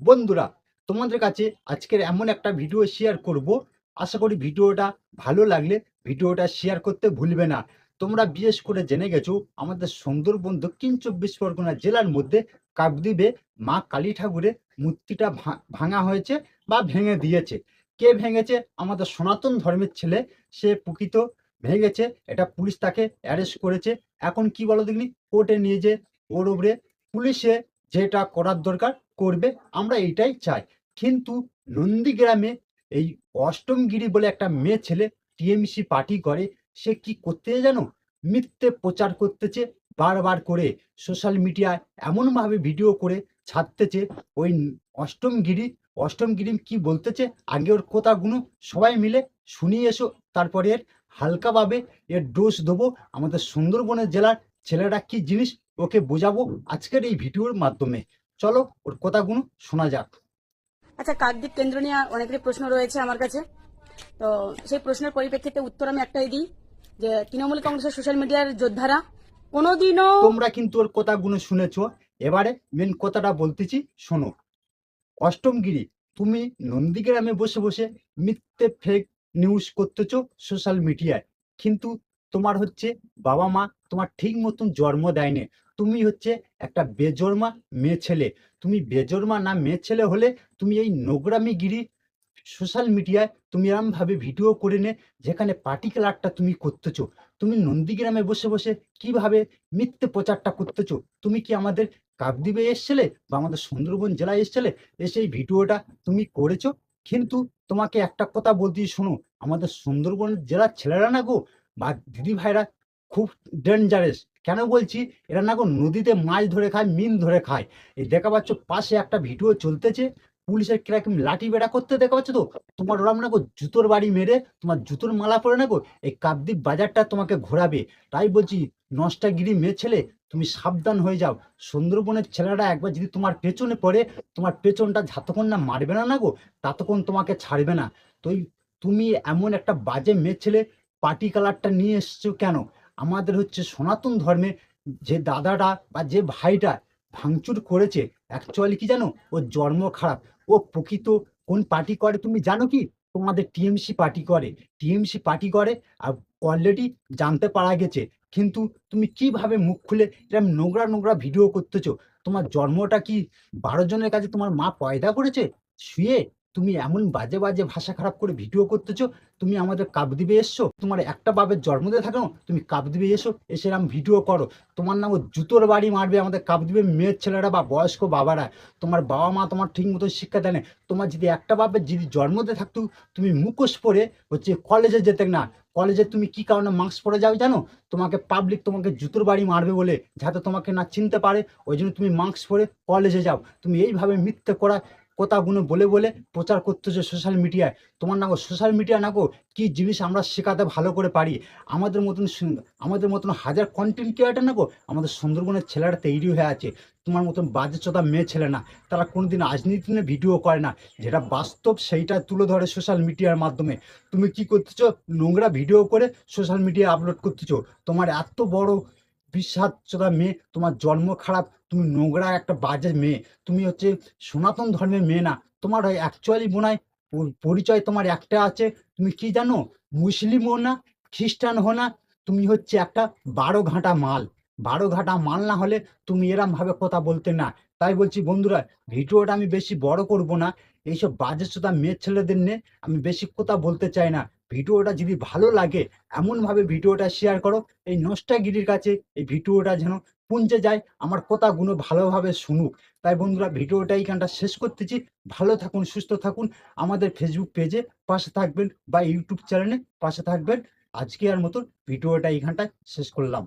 বন্ধুরা, তোমাদের কাছে আজকের এমন একটা ভিডিও শেয়ার করব। আশা করি ভিডিওটা ভালো লাগলে ভিডিওটা শেয়ার করতে ভুলবে না। তোমরা বিশেষ করে জেনে গেছো, আমাদের সুন্দরবন দক্ষিণ চব্বিশ পরগনা জেলার মধ্যে কাকদ্বীপে মা কালী ঠাকুরের মূর্তিটা ভাঙা হয়েছে বা ভেঙে দিয়েছে। কে ভেঙেছে? আমাদের সনাতন ধর্মের ছেলে, সে প্রকৃত ভেঙেছে, এটা পুলিশ তাকে অ্যারেস্ট করেছে। এখন কি বলো দেখিনি? কোর্টে নিয়ে যে ওর উপরে পুলিশে যেটা করার দরকার করবে, আমরা এইটাই চাই। কিন্তু নন্দীগ্রামে এই অষ্টমগিরি বলে একটা মেয়ে ছেলে টিএমসি পার্টি করে, সে কি করতে জানো? মিথ্যে প্রচার করতেছে, বারবার করে সোশ্যাল মিডিয়ায় এমনভাবে ভিডিও করে ছাড়তেছে, ওই অষ্টমগিরি অষ্টমগিরি কি বলতেছে? আগে ওর কথাগুলো সবাই মিলে শুনিয়ে এসো, তারপরে এর হালকাভাবে এর ডোজ দেবো। আমাদের সুন্দরবনের জেলার ছেলেরা কি জিনিস? ওকে বোঝাবো আজকের এই ভিডিওর মাধ্যমে। চলো ওর কথাগুলো শোনা যাক। আচ্ছা কাকদ্বীপ কেন্দ্র নিয়ে অনেকেরই প্রশ্ন রয়েছে আমার কাছে। তো সেই প্রশ্নের পরিপ্রেক্ষিতে উত্তর আমি একটাই দিই যে তৃণমূল কংগ্রেসের সোশ্যাল মিডিয়ার যোদ্ধারা কোনোদিনও তোমরা কিন্তু ওর কথাগুলো শুনেছো। এবারে মেন কথাটা বলতেছি শোনো। অষ্টমগিরি তুমি নন্দীগ্রামে বসে বসে মিথ্যে ফেক নিউজ করতেছো সোশ্যাল মিডিয়ায় কিন্তু তোমার হচ্ছে বাবা মা তোমার ঠিক মতন জন্ম দেয়নি। তুমি হচ্ছে একটা বেজন্মা মেয়ে ছেলে। তুমি বেজন্মা না মেয়ে ছেলে হলে তুমি এই নোংরামিগিরি সোশ্যাল মিডিয়ায় তুমি এরম ভাবে ভিডিও করে নে যেখানে পার্টিকুলারটা তুমি করতেছো। তুমি নন্দীগ্রামে বসে বসে কীভাবে মিথ্যে প্রচারটা করতেছো? তুমি কি আমাদের কাকদ্বীপে এসছিলে বা আমাদের সুন্দরবন জেলায় এসছিলে? এসে এই ভিডিওটা তুমি করেছ? কিন্তু তোমাকে একটা কথা বলতেই শোনো, আমাদের সুন্দরবন জেলার ছেলেরা না গো বা দিদি ভাইরা খুব ডেঞ্জারাস কেন বলছি? এরা না নদীতে মাছ ধরে খায়, মিন ধরে খায়। এই দেখা পাচ্ছ, পাশে একটা ভিডিও চলতেছে। পুলিশের কীরকম লাঠি বেড়া করতে দেখা পাচ্ছ তো? তোমার ওরম না জুতোর বাড়ি মেরে তোমার জুতোর মালা পরে না এই কাকদ্বীপ বাজারটা তোমাকে ঘোরাবে। তাই বলছি, নষ্টাগিরি মেয়ে ছেলে, তুমি সাবধান হয়ে যাও। সুন্দরবনের ছেলেরা একবার যদি তোমার পেছনে পড়ে, তোমার পেছনটা যতক্ষণ না মারবে না না গো, ততক্ষণ তোমাকে ছাড়বে না। তো তুমি এমন একটা বাজে মেয়ে ছেলে পার্টি কালারটা নিয়ে এসছো কেন? আমাদের হচ্ছে সনাতন ধর্মে যে দাদাটা বা যে ভাইটা ভাঙচুর করেছে অ্যাকচুয়ালি কি জানো? ওর জন্ম খারাপ। ও প্রকৃত কোন পার্টি করে তুমি জানো কি? তোমাদের টিএমসি পার্টি করে। টিএমসি পার্টি করে আর অলরেডি জানতে পারা গেছে। কিন্তু তুমি কীভাবে মুখ খুলে এরকম নোংরা নোংরা ভিডিও করতেছো? তোমার জন্মটা কি বারো জনের কাছে তোমার মা পয়দা করেছে? শুয়ে তুমি এমন বাজে বাজে ভাষা খারাপ করে ভিডিও করতেছো, তুমি আমাদের কাবদ্বীপে এসছো, তোমার একটা বাবের জন্ম দিয়ে থাকো, তুমি কাবদ্বীপে এসো, এসে এরকম ভিডিও করো। তোমার নাম জুতোর বাড়ি মারবে আমাদের কাবদ্বীপের মেয়ের ছেলেরা বা বয়স্ক বাবারা। তোমার বাবা মা তোমার ঠিক মতো শিক্ষা দেয়। তোমার যদি একটা বাপের যদি জন্মতে থাকতো, তুমি মুখোশ পরে হচ্ছে কলেজে যেতে না। কলেজে তুমি কি কারণে মাস্ক পরে যাও জানো? তোমাকে পাবলিক তোমাকে জুতোর বাড়ি মারবে বলে, যাতে তোমাকে না চিনতে পারে। ওই জন্য তুমি মাস্ক পরে কলেজে যাও। তুমি এইভাবে মিথ্যে করা কথাগুলো বলে বলে প্রচার করতেছো সোশ্যাল মিডিয়ায় তোমার না সোশ্যাল মিডিয়া না গো কি জিনিস আমরা শেখাতে ভালো করে পারি? আমাদের মতন আমাদের মতন হাজার কন্টেন্ট ক্রিয়েটার না গো আমাদের সুন্দরবনের ছেলেরা তৈরি হয়ে আছে। তোমার মতন বাজে মেয়ে ছেলে না। তারা কোনোদিন রাজনীতি নিয়ে ভিডিও করে না। যেটা বাস্তব সেইটা তুলে ধরে সোশ্যাল মিডিয়ার মাধ্যমে। তুমি কি করতেছো? নোংরা ভিডিও করে সোশ্যাল মিডিয়ায় আপলোড করতেছো। তোমার এত বড় বিশ্বাস মেয়ে, তোমার জন্ম খারাপ তুমি নোংরা একটা বাজে মেয়ে। তুমি হচ্ছে সনাতন ধর্মের মেয়ে না। তোমার অ্যাকচুয়ালি মনে পরিচয় তোমার একটা আছে। তুমি কি জানো? মুসলিম হো না, খ্রিস্টান হো না, তুমি হচ্ছে একটা বারো ঘাটা মাল। বারো ঘাটা মাল না হলে তুমি এরম ভাবে কথা বলতে না। তাই বলছি বন্ধুরা, ভিডিওটা আমি বেশি বড় করব না। এইসব বাজে চোদা মেয়ে ছেলেদের নিয়ে আমি বেশি কথা বলতে চাই না। ভিডিওটা যদি ভালো লাগে, এমনভাবে ভিডিওটা শেয়ার করো। এই নষ্টাগিরির কাছে এই ভিডিওটা যেন পৌঁছে যায়, আমার কথাগুলো ভালোভাবে শুনুক। তাই বন্ধুরা, ভিডিওটা এইখানটা শেষ করতেছি। ভালো থাকুন, সুস্থ থাকুন। আমাদের ফেসবুক পেজে পাশে থাকবেন বা ইউটিউব চ্যানেলে পাশে থাকবেন। আজকে আর মতন ভিডিওটা এইখানটায় শেষ করলাম।